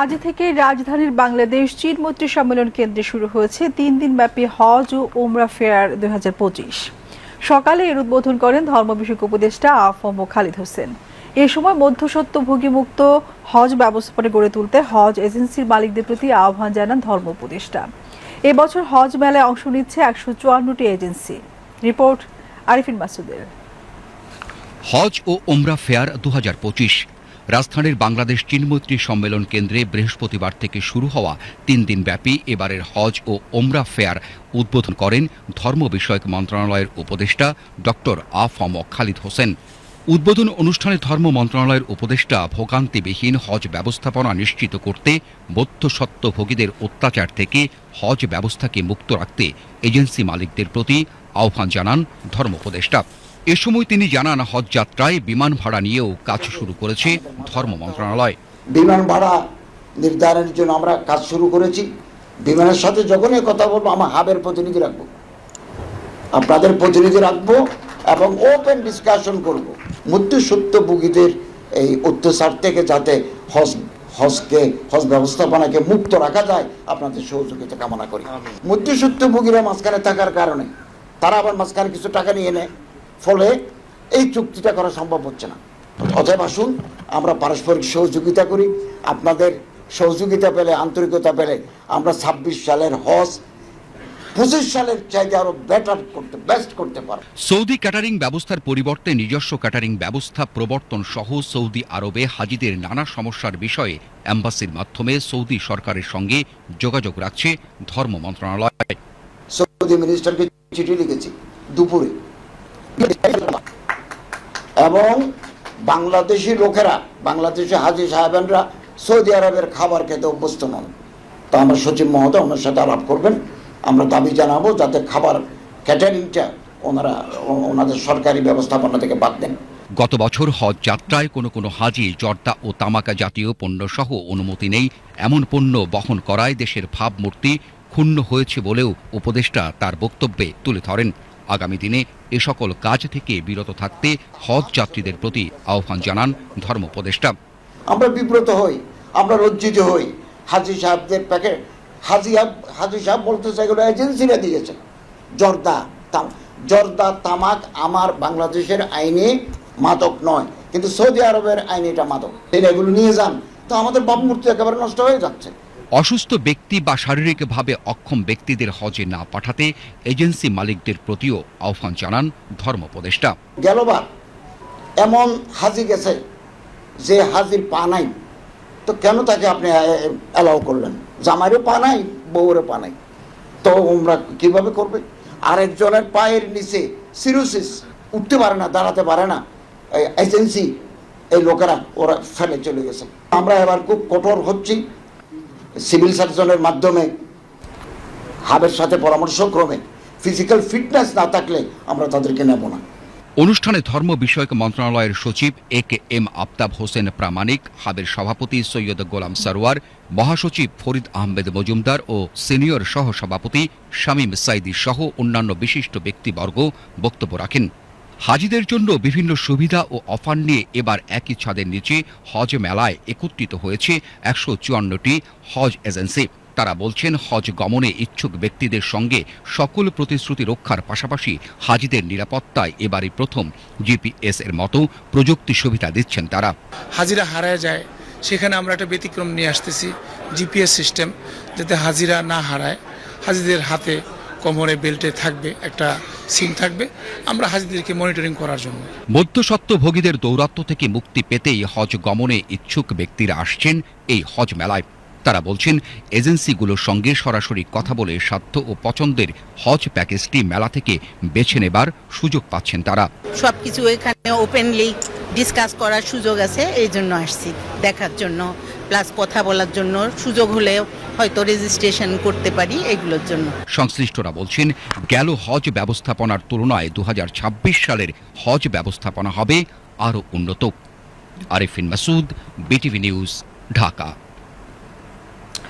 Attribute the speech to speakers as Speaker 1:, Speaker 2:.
Speaker 1: আজ থেকে রাজধানীর বাংলাদেশ চীন মৈত্রী সম্মেলন কেন্দ্রে শুরু হয়েছে তিন দিন ব্যাপী হজ ও ওমরা ফেয়ার দুই সকালে এর উদ্বোধন করেন ধর্ম বিষয়ক উপদেষ্টা আফম ও খালিদ হোসেন। এ সময় মধ্যস্বত্বভোগী মুক্ত হজ ব্যবস্থাপনা গড়ে তুলতে হজ এজেন্সির মালিকদের প্রতি আহ্বান জানান ধর্ম উপদেষ্টা। এবছর হজ মেলায় অংশ নিচ্ছে একশো চুয়ান্নটি এজেন্সি। রিপোর্ট আরিফিন মাসুদের।
Speaker 2: হজ ও ওমরা ফেয়ার দু রাজধানীর বাংলাদেশ চীনমৈত্রী সম্মেলন কেন্দ্রে বৃহস্পতিবার থেকে শুরু হওয়া তিন দিন ব্যাপী এবারের হজ ও ওমরা ফেয়ার উদ্বোধন করেন ধর্ম বিষয়ক মন্ত্রণালয়ের উপদেষ্টা ডক্টর আফম খালিদ হোসেন। উদ্বোধন অনুষ্ঠানে ধর্ম মন্ত্রণালয়ের উপদেষ্টা ভোগান্তিবিহীন হজ ব্যবস্থাপনা নিশ্চিত করতে, বৌদ্ধ সত্ত্বভোগীদের অত্যাচার থেকে হজ ব্যবস্থাকে মুক্ত রাখতে এজেন্সি মালিকদের প্রতি আহ্বান জানান ধর্ম উপদেষ্টা। এ সময় তিনি জানান হজ যাত্রায় বিমান ভাড়া নিয়েও কাজ শুরু করেছে ধর্ম মন্ত্রণালয়।
Speaker 3: বিমান ভাড়া নির্ধারণের জন্য আমরা কাজ শুরু করেছি। বিমানের সাথে যখনই কথা বলব আমার হাবের প্রতিনিধি রাখব। আপনাদের প্রতিনিধি রাখব এবং ওপেন ডিসকাশন করব। মৃত্যু সত্যভোগীদের এই অত্যাচার থেকে যাতে হজ হজকে হজ ব্যবস্থাপনাকে মুক্ত রাখা যায় আপনাদের সহযোগিতা কামনা করি। মৃত্যু সত্যভোগীরা মাঝখানে থাকার কারণে তারা আবার মাঝখানে কিছু টাকা নিয়ে নেয়। ফলে এই চুক্তিটা করা সম্ভব হচ্ছে না। অতএব আসুন আমরা পারস্পরিক সহযোগিতা করি। আপনাদের সহযোগিতা পেলে আন্তরিকতা পেলে আমরা ছাব্বিশ সালের হজ পঁচিশ সালের চাইতে আরও বেটার করতে বেস্ট করতে পারব।
Speaker 2: সৌদি ক্যাটারিং ব্যবস্থার পরিবর্তে নিজস্ব ক্যাটারিং ব্যবস্থা প্রবর্তন সহ সৌদি আরবে হাজিদের নানা সমস্যার বিষয়ে অ্যাম্বাসির মাধ্যমে সৌদি সরকারের সঙ্গে যোগাযোগ রাখছে ধর্ম মন্ত্রণালয়।
Speaker 3: সৌদি মিনিস্টারকে চিঠি লিখেছি দুপুরে। এবং বাংলাদেশি লোকেরা, বাংলাদেশি হাজি সাহেবেনরা সৌদি আরবের খাবার খেতে অভ্যস্ত নন। তো আমার সচিব মহোদয়, ওনার সাথে আলাপ করবেন। আমরা দাবি জানাব যাতে খাবার ক্যাটারিংটা ওনারা, ওনাদের সরকারি ব্যবস্থাপনা থেকে বাদ দেন।
Speaker 2: গত বছর হজ যাত্রায় কোনো কোনো হাজি জর্দা ও তামাকা জাতীয় পণ্য সহ অনুমতি নেই। এমন পণ্য বহন করায় দেশের ভাবমূর্তি ক্ষুণ্ণ হয়েছে বলেও উপদেষ্টা তার বক্তব্যে তুলে ধরেন। আগামী দিনে এ সকল কাজ থেকে বিরত থাকতে হজ যাত্রীদের প্রতি আহ্বান জানান ধর্ম উপদেষ্টা।
Speaker 3: আমরা বিব্রত হই, আমরা লজ্জিত হই। হাজি সাহেবদের প্যাকেট, হাজি হাজি সাহেব বলতেছে এগুলো এজেন্সিরা দিয়েছে। জর্দা জর্দা তামাক আমার বাংলাদেশের আইনে মাদক নয়, কিন্তু সৌদি আরবের আইনে এটা মাদক। এগুলো নিয়ে যান, তো আমাদের ভাবমূর্তি একেবারে নষ্ট হয়ে যাচ্ছে।
Speaker 2: অসুস্থ ব্যক্তি বা শারীরিকভাবে অক্ষম ব্যক্তিদের হজে না পাঠাতে এজেন্সি মালিকদের প্রতিও আহ্বান জানান ধর্ম উপদেষ্টা।
Speaker 3: গেলবার এমন হাজি গেছে যে হাজির পা নাই। তো কেন তাকে আপনি অ্যালাউ করলেন? জামাইরও পা নাই, বউরও পা নাই। তো ওমরা কীভাবে করবে? আরেকজনের পায়ের নিচে সিরোসিস উঠতে পারে না, দাঁড়াতে পারে না। এজেন্সি এই লোকেরা, ওরা ফেলে চলে গেছে। আমরা এবার খুব কঠোর হচ্ছি। সিভিল সার্জনের মাধ্যমে, হাবের সাথে পরামর্শক্রমে ফিজিক্যাল ফিটনেস না থাকলে আমরা তাদেরকে নেব না।
Speaker 2: অনুষ্ঠানে ধর্ম বিষয়ক মন্ত্রণালয়ের সচিব A K M Aftab Hossain Pramanik, হাবের সভাপতি সৈয়দ গোলাম সারোয়ার, মহাসচিব ফরিদ আহমেদ মজুমদার ও সিনিয়র সহ সভাপতি শামীম সাইদি সহ অন্যান্য বিশিষ্ট ব্যক্তিবর্গ বক্তব্য রাখেন। হাজিদের জন্য বিভিন্ন সুবিধা ও অফার নিয়ে এবার একই ছাদের নিচে হজ মেলায় একত্রিত হয়েছে একশো চুয়ান্নটি হজ এজেন্সি। তারা বলছেন, হজ গমনে ইচ্ছুক ব্যক্তিদের সঙ্গে সকল প্রতিশ্রুতি রক্ষার পাশাপাশি হাজিদের নিরাপত্তায় এবারই প্রথম জিপিএস এর মতো প্রযুক্তি সুবিধা দিচ্ছেন তারা।
Speaker 4: হাজিরা হারায় যায়, সেখানে আমরা একটা ব্যতিক্রম নিয়ে আসতেছি, জিপিএস সিস্টেম, যাতে হাজিরা না হারায়, হাজিদের হাতে কোমরে বেল্টে থাকবে একটা সিম থাকবে। আমরা হাজিদেরকে মনিটরিং করার জন্য।
Speaker 2: মধ্যস্বত্বভোগীদের দৌরাত্ম্য থেকে মুক্তি পেতেই হজ গমনে ইচ্ছুক ব্যক্তিরা আসছেন এই হজ মেলায়। তারা বলছেন এজেন্সিগুলোর সঙ্গে সরাসরি কথা বলে স্বার্থ ও পছন্দের হজ প্যাকেজটি মেলা থেকে বেছে নেবার সুযোগ পাচ্ছেন তারা।
Speaker 5: সব কিছু এখানে ওপেনলি ডিসকাস করার সুযোগ আছে এই জন্য আসছি। দেখার জন্য প্লাস কথা বলার জন্য সুযোগ হলে হয়তো রেজিস্ট্রেশন করতে পারি এগুলোর জন্য।
Speaker 2: সংশ্লিষ্টরা বলছেন, গেল হজ ব্যবস্থাপনার তুলনায় দু হাজার ছাব্বিশ সালের হজ ব্যবস্থাপনা হবে আরও উন্নত। Arifin Masud, BTV news, Dhaka.